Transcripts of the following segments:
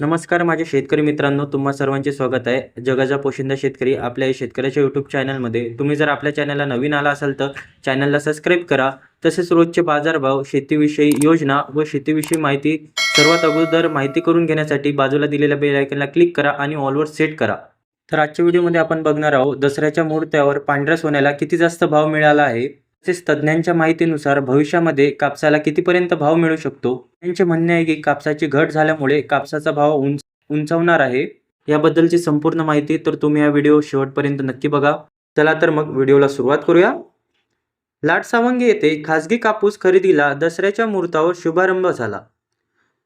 नमस्कार माझ्या शेतकरी मित्रांनो तुम्हा सर्वांचे स्वागत आहे. जगाचा पोशिंदा शेतकरी आपल्या या शेतकऱ्याच्या यूट्यूब चॅनलमध्ये तुम्ही जर आपल्या चॅनलला नवीन आला असाल तर चॅनलला सबस्क्राईब करा. तसेच रोजचे बाजारभाव शेतीविषयी योजना व शेतीविषयी माहिती सर्वात अगोदर माहिती करून घेण्यासाठी बाजूला दिलेल्या बेल आयकनला क्लिक करा आणि ऑलवर सेट करा. तर आजच्या व्हिडिओमध्ये आपण बघणार आहोत दसऱ्याच्या मुहूर्तावर पांढऱ्या सोन्याला किती जास्त भाव मिळाला आहे? तसेच तज्ज्ञांच्या माहितीनुसार भविष्यामध्ये कापसाला कितीपर्यंत भाव मिळू शकतो? त्यांचे म्हणणे आहे की कापसाची घट झाल्यामुळे कापसाचा भाव उंच उंचावणार आहे. याबद्दलची संपूर्ण माहिती तर तुम्ही या व्हिडिओ शेवटपर्यंत नक्की बघा. चला तर मग व्हिडिओला सुरुवात करूया. लाट सावंगी येथे खासगी कापूस खरेदीला दसऱ्याच्या मुहूर्तावर शुभारंभ झाला.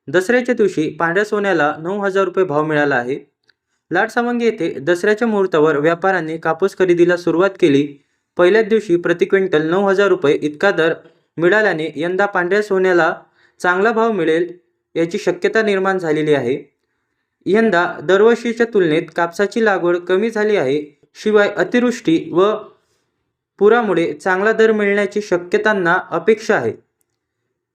दसऱ्याच्या दिवशी पांढऱ्या सोन्याला नऊ हजार रुपये भाव मिळाला आहे. लाट सावंगी येथे दसऱ्याच्या मुहूर्तावर व्यापाऱ्यांनी कापूस खरेदीला सुरुवात केली. पहिल्याच दिवशी प्रति क्विंटल नऊ हजार रुपये इतका दर मिळाल्याने यंदा पांढऱ्या सोन्याला चांगला भाव मिळेल याची शक्यता निर्माण झालेली आहे. यंदा दरवर्षीच्या तुलनेत कापसाची लागवड कमी झाली आहे. शिवाय अतिवृष्टी व पुरामुळे चांगला दर मिळण्याची शक्यतांना अपेक्षा आहे.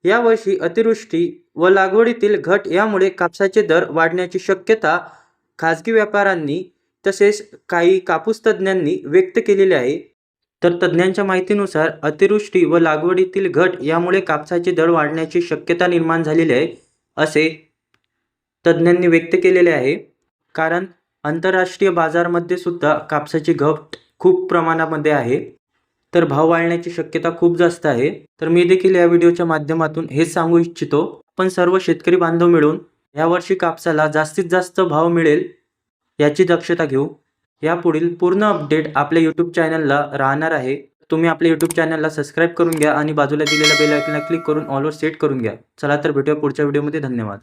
यावर्षी अतिवृष्टी व लागवडीतील घट यामुळे कापसाचे दर वाढण्याची शक्यता खाजगी व्यापाऱ्यांनी तसेच काही कापूस तज्ज्ञांनी व्यक्त केलेली आहे. तर तज्ज्ञांच्या माहितीनुसार अतिवृष्टी व लागवडीतील घट यामुळे कापसाचे दर वाढण्याची शक्यता निर्माण झालेली आहे असे तज्ज्ञांनी व्यक्त केलेले आहे. कारण आंतरराष्ट्रीय बाजारमध्ये सुद्धा कापसाची घट खूप प्रमाणामध्ये आहे. तर भाव वाढण्याची शक्यता खूप जास्त आहे. तर मी देखील या व्हिडिओच्या माध्यमातून हेच सांगू इच्छितो. पण सर्व शेतकरी बांधव मिळून यावर्षी कापसाला जास्तीत जास्त भाव मिळेल याची दक्षता घेऊ. यापुढील पूर्ण अपडेट आपल्या यूट्यूब चॅनलला राहणार आहे. तुम्ही आपल्या यूट्यूब चॅनलला सबस्क्राईब करून घ्या आणि बाजूला दिलेल्या बेल आयकनला क्लिक करून ऑलवर सेट करून घ्या. चला तर भेटूया पुढच्या व्हिडिओमध्ये धन्यवाद.